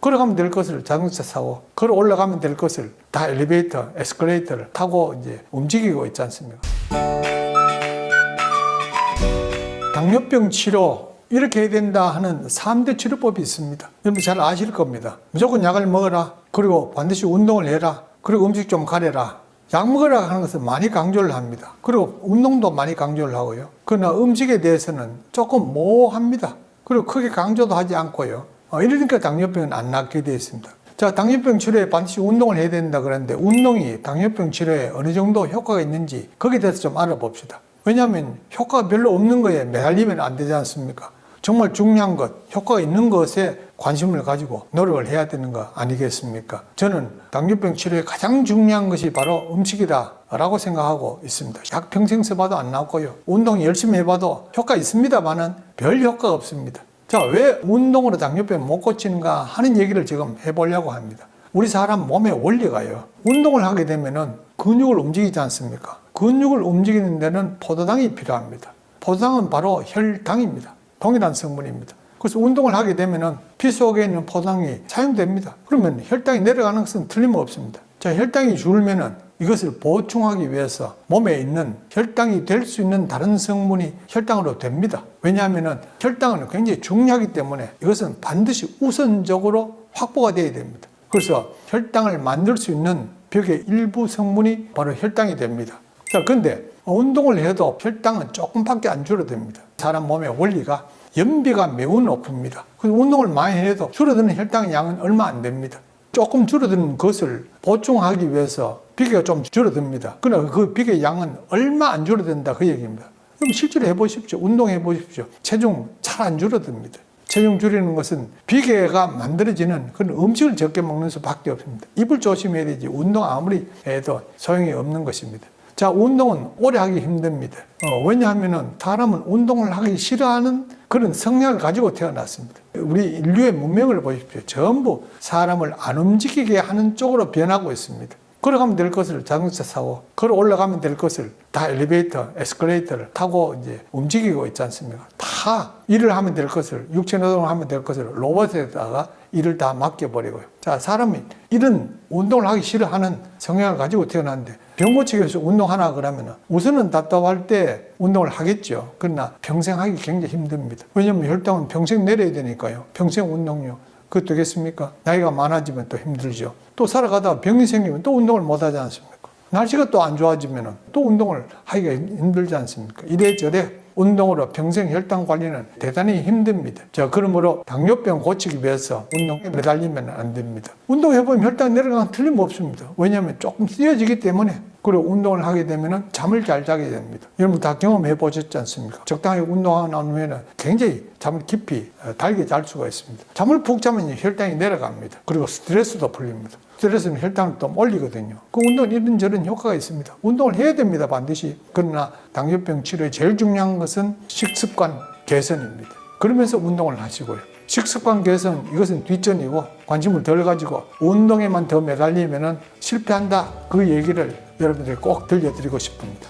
걸어가면 될 것을 자동차 사고 걸어 올라가면 될 것을 다 엘리베이터, 에스컬레이터를 타고 이제 움직이고 있지 않습니까? 당뇨병 치료 이렇게 해야 된다 하는 3대 치료법이 있습니다. 여러분 잘 아실 겁니다. 무조건 약을 먹어라. 그리고 반드시 운동을 해라. 그리고 음식 좀 가려라. 약 먹으라 하는 것을 많이 강조를 합니다. 그리고 운동도 많이 강조를 하고요. 그러나 음식에 대해서는 조금 모호합니다. 그리고 크게 강조도 하지 않고요. 어, 이러니까 당뇨병은 안 낫게 되어 있습니다. 자, 당뇨병 치료에 반드시 운동을 해야 된다 그러는데 운동이 당뇨병 치료에 어느 정도 효과가 있는지 거기에 대해서 좀 알아봅시다. 왜냐하면 효과가 별로 없는 거에 매달리면 안 되지 않습니까? 정말 중요한 것, 효과가 있는 것에 관심을 가지고 노력을 해야 되는 거 아니겠습니까? 저는 당뇨병 치료에 가장 중요한 것이 바로 음식이다 라고 생각하고 있습니다. 약 평생 써봐도 안 나왔고요. 운동 열심히 해봐도 효과 있습니다만은 별 효과가 없습니다. 자, 왜 운동으로 당뇨병 못 고치는가 하는 얘기를 지금 해보려고 합니다. 우리 사람 몸의 원리가요. 운동을 하게 되면은 근육을 움직이지 않습니까? 근육을 움직이는 데는 포도당이 필요합니다. 포도당은 바로 혈당입니다. 동일한 성분입니다. 그래서 운동을 하게 되면은 피 속에 있는 포도당이 사용됩니다. 그러면 혈당이 내려가는 것은 틀림없습니다. 자, 혈당이 줄면은 이것을 보충하기 위해서 몸에 있는 혈당이 될 수 있는 다른 성분이 혈당으로 됩니다. 왜냐하면은 혈당은 굉장히 중요하기 때문에 이것은 반드시 우선적으로 확보가 되어야 됩니다. 그래서 혈당을 만들 수 있는 벽의 일부 성분이 바로 혈당이 됩니다. 자, 근데 운동을 해도 혈당은 조금밖에 안 줄어듭니다. 사람 몸의 원리가 연비가 매우 높습니다. 그래서 운동을 많이 해도 줄어드는 혈당 양은 얼마 안 됩니다. 조금 줄어드는 것을 보충하기 위해서 비계가 좀 줄어듭니다. 그러나 그 비계 양은 얼마 안 줄어든다 그 얘기입니다. 그럼 실제로 해보십시오. 운동해 보십시오. 체중 잘 안 줄어듭니다. 체중 줄이는 것은 비계가 만들어지는 그런 음식을 적게 먹는 수밖에 없습니다. 입을 조심해야 되지 운동 아무리 해도 소용이 없는 것입니다. 자, 운동은 오래 하기 힘듭니다. 어, 왜냐하면 사람은 운동을 하기 싫어하는 그런 성향을 가지고 태어났습니다. 우리 인류의 문명을 보십시오. 전부 사람을 안 움직이게 하는 쪽으로 변하고 있습니다. 걸어가면 될 것을 자동차 사고, 걸어 올라가면 될 것을 다 엘리베이터, 에스컬레이터를 타고 이제 움직이고 있지 않습니까? 다 일을 하면 될 것을, 육체 노동을 하면 될 것을 로봇에다가 일을 다 맡겨버리고요. 자, 사람이 이런 운동을 하기 싫어하는 성향을 가지고 태어났는데 병 고치기 위해서 운동하나 그러면 우선은 답답할 때 운동을 하겠죠. 그러나 평생 하기 굉장히 힘듭니다. 왜냐하면 혈당은 평생 내려야 되니까요. 평생 운동요. 그거 되겠습니까? 나이가 많아지면 또 힘들죠. 또 살아가다가 병이 생기면 또 운동을 못 하지 않습니까? 날씨가 또 안 좋아지면 또 운동을 하기가 힘들지 않습니까? 이래저래 운동으로 평생 혈당 관리는 대단히 힘듭니다. 자, 그러므로 당뇨병 고치기 위해서 운동에 매달리면 안 됩니다. 운동해보면 혈당 내려가는 건 틀림없습니다. 왜냐하면 조금 쓰여지기 때문에 그리고 운동을 하게 되면 잠을 잘 자게 됩니다. 여러분 다 경험해 보셨지 않습니까? 적당히 난 후에는 굉장히 잠을 깊이 어, 달게 잘 수가 있습니다. 잠을 푹 자면 혈당이 내려갑니다. 그리고 스트레스도 풀립니다. 스트레스는 혈당을 또 올리거든요. 그 운동은 이런저런 효과가 있습니다. 운동을 해야 됩니다, 반드시. 그러나 당뇨병 치료에 제일 중요한 것은 식습관 개선입니다. 그러면서 운동을 하시고요. 식습관 개선 이것은 뒷전이고 관심을 덜 가지고 운동에만 더 매달리면 실패한다 그 얘기를 여러분들이 꼭 들려드리고 싶습니다.